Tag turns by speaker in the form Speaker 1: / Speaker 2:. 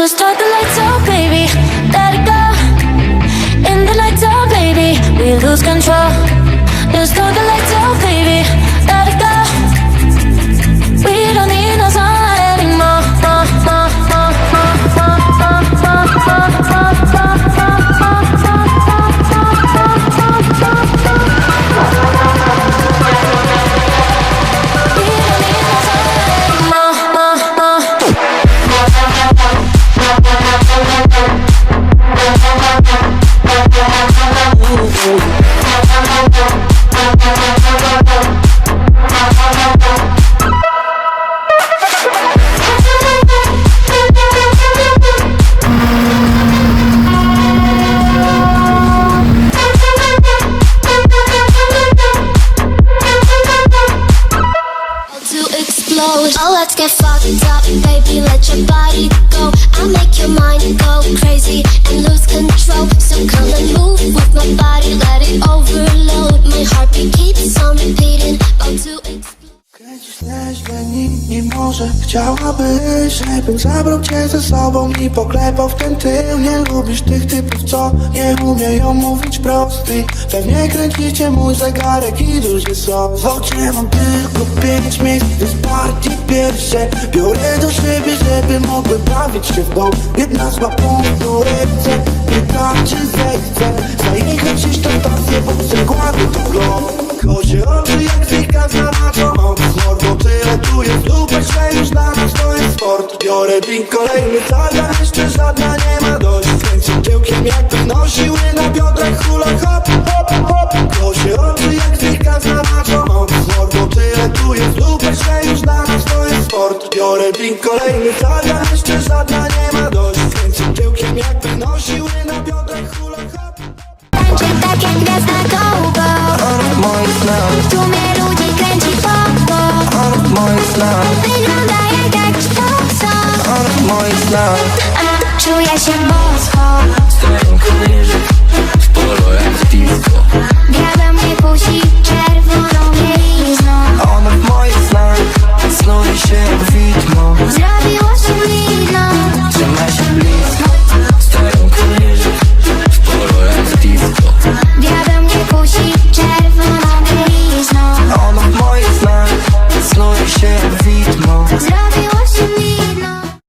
Speaker 1: Just turn the lights out, baby. Let it go. In the lights out, baby. We lose control. Just turn the lights out,
Speaker 2: Oh, let's get fucked up, baby. Let your body go. I'll make your mind go crazy
Speaker 3: może Chciałabyś, żebym zabrał cię ze sobą I poklepał w ten tył. Nie lubisz tych typów, co nie umieją mówić prostyj Pewnie kręcicie mój zegarek i duży sos. Choć nie mam tylko pięć miejsc Więc partii pierwsze Biorę do siebie, żeby mogły bawić się w dom Jedna zła punktu ręce Pyta, czy zechce Zajechać się tą stację, bo chcę to glon Kozie oczy jak znaczą moc Tyle tu jest że już dla nas to jest sport. Biorę drink kolejny zaga, jeszcze żadna nie ma dość. Kręcę tyłkiem jakby nosiły na biodrach hula hop, hop, hop. Kozie oczy jak zwika znaczą moc. Mordo tyle tu jest że już dla nas to jest sport. Biorę drink kolejny zaga, jeszcze żadna nie ma dość. Kręcę tyłkiem jakby nosiły na biodrach hula On
Speaker 1: w
Speaker 3: moich snach
Speaker 1: Czuję się bosko. Z tobą